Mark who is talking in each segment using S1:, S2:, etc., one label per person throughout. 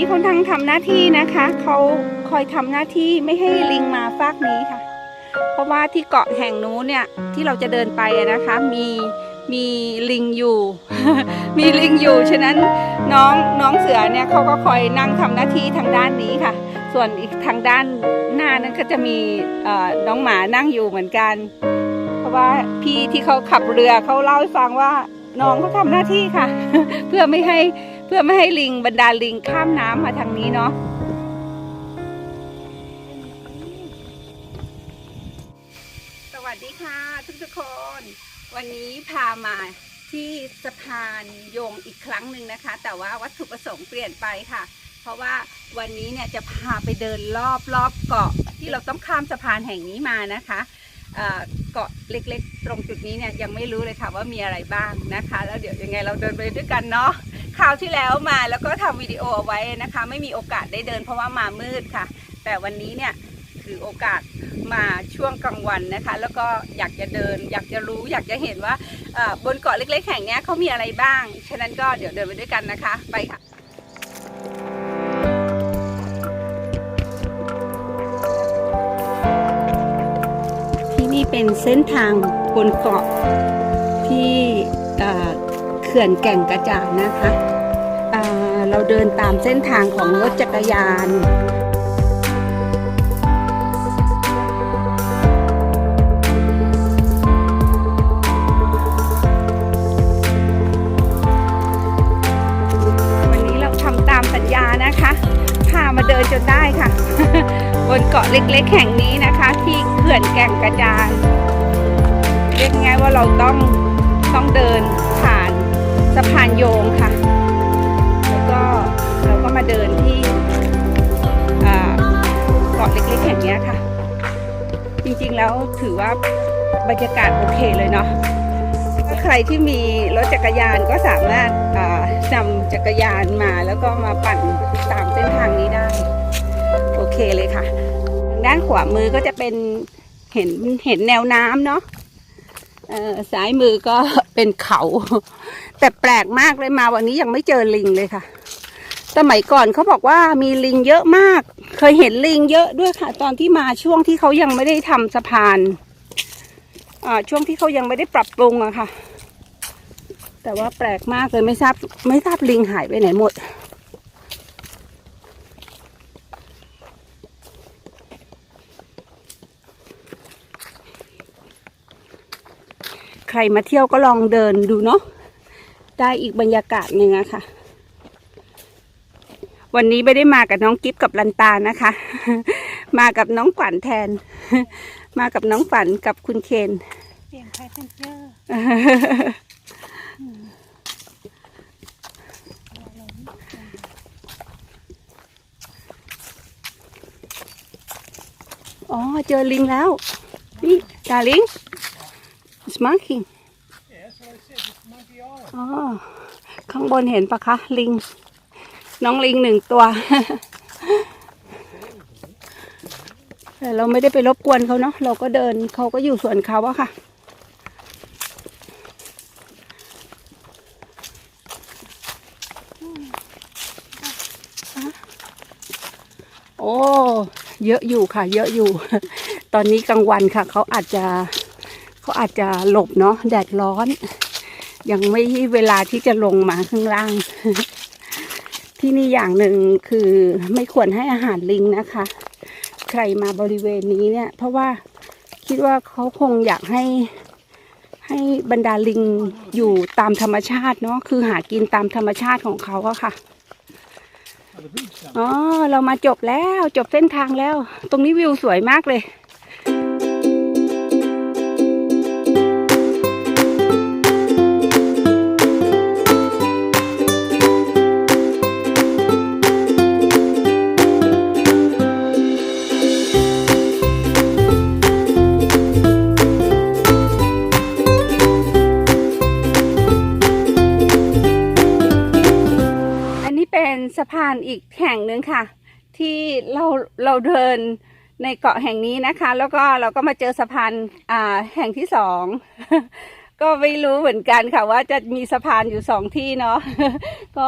S1: สือนี่เขาทั้งทำหน้าที่นะคะเขาคอยทำหน้าที่ไม่ให้ลิงมาฟากนี้ค่ะ เพราะว่าที่เกาะแห่งนู้นเนี่ยที่เราจะเดินไปนะคะมีมีลิงอยู่ มีลิงอยู่ ฉะนั้นน้องน้องเสือเนี่ยเขาก็คอยนั่งทำหน้าที่ทางด้านนี้ค่ะ ส่วนอีกทางด้านหน้านั้นก็จะมีเอ่อน้องหมานั่งอยู่เหมือนกัน เพราะว่าพี่ที่เขาขับเรือเขาเล่าให้ฟังว่าน้องเขาทำหน้าที่ค่ะ เพื่อไม่ให้ พื่อไม่ให้ลิงบรรดาลิงข้ามน้ำมาทางนี้เนาะสวัสดีค่ะทุกทุกๆคน วันนี้พามาที่สะพานโยงอีกครั้งหนึ่งนะคะ แต่ว่าวัตถุประสงค์เปลี่ยนไปค่ะ เพราะว่าวันนี้เนี่ยจะพาไปเดินรอบรอบเกาะที่เราต้องข้ามสะพานแห่งนี้มานะคะเกาะเล็กๆ ตรงจุดนี้เนี่ยยังไม่รู้เลยค่ะว่ามีอะไรบ้างนะคะ แล้วเดี๋ยวยังไงเราเดินไปด้วยกันเนาะ คราวที่แล้วมาแล้วก็ทำวิดีโอเอาไว้นะคะ ไม่มีโอกาสได้เดินเพราะว่ามามืดค่ะ แต่วันนี้เนี่ยถือโอกาสมาช่วงกลางวันนะคะ แล้วก็อยากจะเดิน อยากจะรู้ อยากจะเห็นว่าบนเกาะเล็ก ๆ แห่งนี้เขามีอะไรบ้าง ฉะนั้นก็เดี๋ยวเดินไปด้วยกันนะคะ ไปค่ะที่นี่เป็นเส้นทางบนเกาะที่เขื่อนแก่งกระจานนะคะ เราเดินตามเส้นทางของรถจักรยานวันนี้เราทำตามสัญญานะคะพามาเดินจนได้ค่ะ บนเกาะเล็กๆ แห่งนี้นะคะ ที่เขื่อนแก่งกระจานเรียกง่ายว่าเราต้องต้องเดินผ่านสะพานโยงค่ะ มาเดินที่เกาะเล็กๆแห่งนี้ค่ะ จริงๆแล้วถือว่าบรรยากาศโอเคเลยเนาะถ้าใครที่มีรถจักรยานก็สามารถนำจักรยานมาแล้วก็มาปั่นตามเส้นทางนี้ได้ โอเคเลยค่ะ ด้านขวามือก็จะเป็นเห็นเห็นแนวน้ำเนาะซ้ายมือก็เป็นเขา แต่แปลกมากเลยมาวันนี้ยังไม่เจอลิงเลยค่ะ สมัยก่อนเขาบอกว่ามีลิงเยอะมาก เคยเห็นลิงเยอะด้วยค่ะ ตอนที่มาช่วงที่เขายังไม่ได้ทำสะพานอ่าช่วงที่เขายังไม่ได้ปรับปรุงอะค่ะ แต่ว่าแปลกมากเลยไม่ทราบไม่ทราบลิงหายไปไหนหมด ใครมาเที่ยวก็ลองเดินดูเนาะได้อีกบรรยากาศหนึ่งอะค่ะ วันนี้ไม่ได้มากับน้องกิฟกับลันตานะคะ มากับน้องฝันแทน มากับน้องฝันกับคุณเคน
S2: เปลี่ยนแพทเทนเจอร์
S1: อ๋อเจอลิงแล้ว นี่ดาลิง it's
S3: monkey
S1: อ๋อข้างบนเห็นปะคะลิง น้องลิงหนึ่งตัว แต่เราไม่ได้ไปรบกวนเขาเนาะเราก็เดินเขาก็อยู่ส่วนเขาอะค่ะโอ้เยอะอยู่ค่ะ เยอะอยู่ ตอนนี้กลางวันค่ะ เขาอาจจะเขาอาจจะหลบเนาะแดดร้อน ยังไม่เวลาที่จะลงมาข้างล่าง ที่นี่อย่างหนึ่งคือไม่ควรให้อาหารลิงนะคะ ใครมาบริเวณนี้เนี่ย เพราะว่าคิดว่าเขาคงอยากให้ให้บรรดาลิงอยู่ตามธรรมชาติเนาะคือหากินตามธรรมชาติของเขาอะค่ะอ๋อเรามาจบแล้วจบเส้นทางแล้ว ตรงนี้วิวสวยมากเลยานอีกแห่งหนึ่งค่ะ ที่เราเราเดินในเกาะแห่งนี้นะคะ แล้วก็เราก็มาเจอสะพานอ่าแห่งที่สองก็ไม่รู้เหมือนกันค่ะว่าจะมีสะพานอยู่สองที่เนาะก็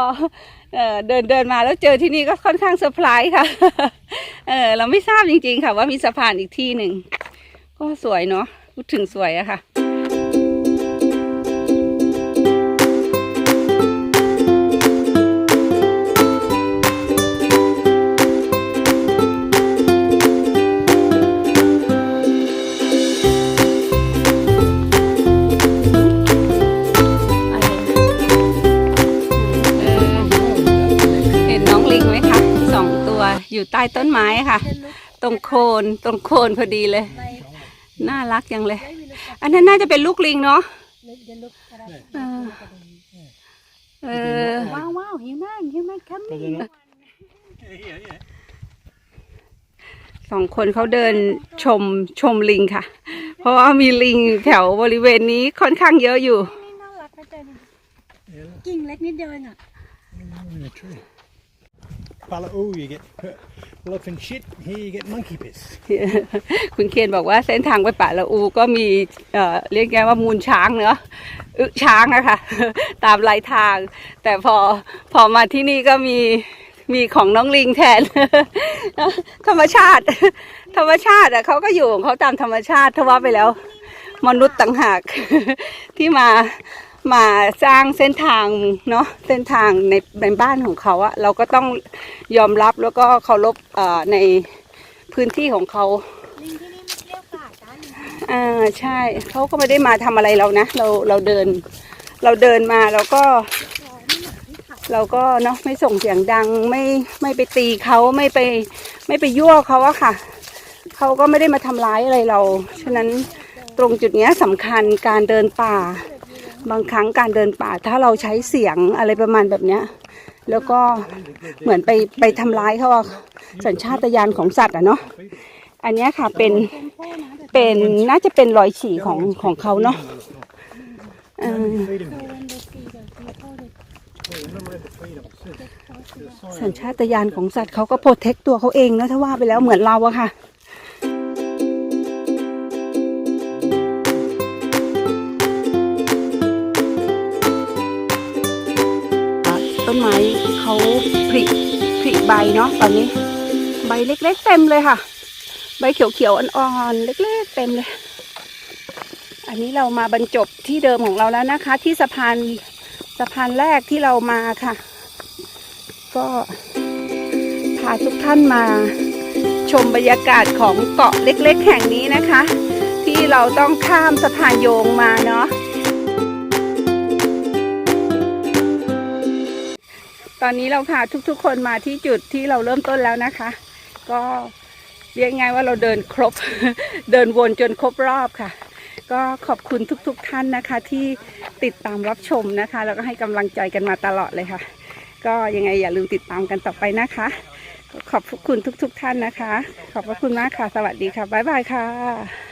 S1: เอ่อเดินเดินมาแล้วเจอที่นี่ก็ค่อนข้างเซอร์ไพรส์ค่ะเออเราไม่ทราบจริงๆค่ะว่ามีสะพานอีกที่หนึ่งก็สวยเนาะพูดถึงสวยอะค่ะ วอยู่ใต้ต้นไม้ค่ะ ตรงโคนตรงโคนพอดีเลย น่ารักจังเลย อันนั้นน่าจะเป็นลูกลิงเนาะเออเออ
S2: ว้าวว้าวหิวแม่หิวแม่คัม
S3: But
S2: มิ่
S3: they're not. Yeah, yeah, yeah.
S1: สองคนเขาเดินชมชมลิงค่ะ เพราะว่ามีลิงแถวบริเวณนี้ค่อนข้างเยอะอยู่
S2: นี่น่ารักนะเจน
S3: Yeah,
S2: กิ่งเล็กนิดเดียวเองอะ
S3: look, in a tree. Baloo, you get elephant shit. Here you get monkey piss.
S1: คุณเคนบอกว่าเส้นทางไปป่าละอูก็มีเอ่อเรียกไงว่ามูลช้างเนอะอึช้างอะค่ะตามลายทาง แต่พอพอมาที่นี่ก็มีมีของน้องลิงแทน ธรรมชาติ ธรรมชาติอะเขาก็อยู่ของเขาตามธรรมชาติทว่าไปแล้ว มนุษย์ต่างหากที่มา มาสร้างเส้นทางเนาะเส้นทางในในบ้านของเขาอะเราก็ต้องยอมรับแล้วก็เคารพเอ่อในพื้นที่ของเขา
S2: ลิงที่นี่ไม่เรียกกาดกัน
S1: อ่าใช่เขาก็ไม่ได้มาทำอะไรเรานะ เราเราเดิน เราเดินมาเราก็ เราก็เนาะไม่ส่งเสียงดังไม่ไม่ไปตีเขาไม่ไป ไม่ไปยั่วเขาอะค่ะเขาก็ไม่ได้มาทำร้ายอะไรเรา ฉะนั้นตรงจุดเนี้ยสำคัญการเดินป่า บางครั้งการเดินป่าถ้าเราใช้เสียงอะไรประมาณแบบเนี้ย แล้วก็เหมือนไปไปทำร้ายเขาอะสัญชาตญาณของสัตว์อะเนาะอันนี้ค่ะเป็น
S2: เป็นน่า
S1: จะเป็นรอยฉี่ของของเขาเนาะสัญชาตญาณของสัตว์เขาก็โปรเทคตัวเขาเองนะถ้าว่าไปแล้วเหมือนเราอะค่ะ บเนาะตอนนี้ ใบเล็กๆเต็มเลยค่ะ ใบเขียวๆอ่อนๆเล็กๆเต็มเลย อันนี้เรามาบรรจบที่เดิมของเราแล้วนะคะ ที่สะพานสะพานแรกที่เรามาค่ะ ก็พาทุกท่านมาชมบรรยากาศของเกาะเล็กๆ แห่งนี้นะคะ ที่เราต้องข้ามสะพานโยงมาเนาะ ตอนนี้เราพาทุกๆ คนมาที่จุดที่เราเริ่มต้นแล้วนะคะ ก็เรียกไงว่าเราเดินครบ เดินวนจนครบรอบค่ะ ก็ขอบคุณทุกๆท่านนะคะ ที่ติดตามรับชมนะคะ แล้วก็ให้กำลังใจกันมาตลอดเลยค่ะ ก็ยังไงอย่าลืมติดตามกันต่อไปนะคะ ขอบคุณทุกๆทท่านนะคะ ขอบพระคุณมากค่ะ สวัสดีค่ะ บ๊ายบายค่ะ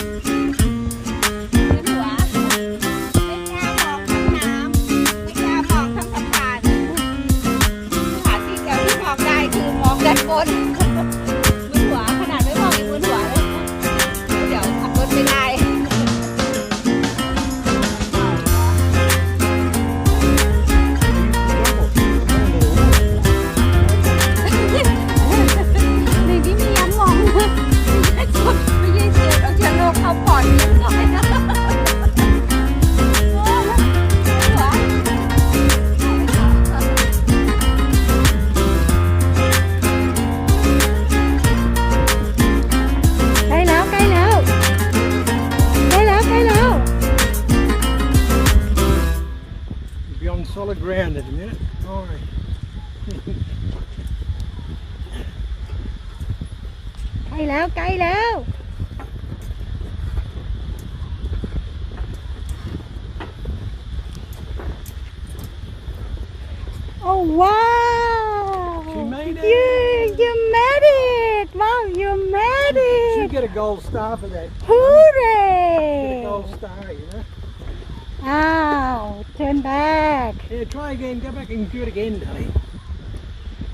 S2: ใกล้แล้ว
S1: โอ้ว้าว
S3: She made it.
S1: you you made it ว้าว you made
S3: She'll
S1: it
S3: get a gold star for that. Get a
S1: hooray
S3: gold star, you know.
S1: อ้าว
S2: turn back
S3: Yeah, try again. Go back and do it again, darling.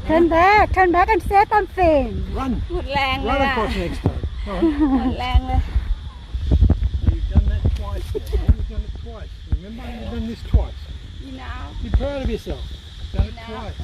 S2: turn back turn back and say something
S3: Run.
S1: หมดแรงเลย
S3: Run
S1: อะ
S3: across next time. All right.
S1: หมดแรงเลย
S3: You've done that twice now. You've done it twice. Remember, you've done this twice.
S1: you know
S3: Be proud of yourself. Done it
S1: No.
S3: twice.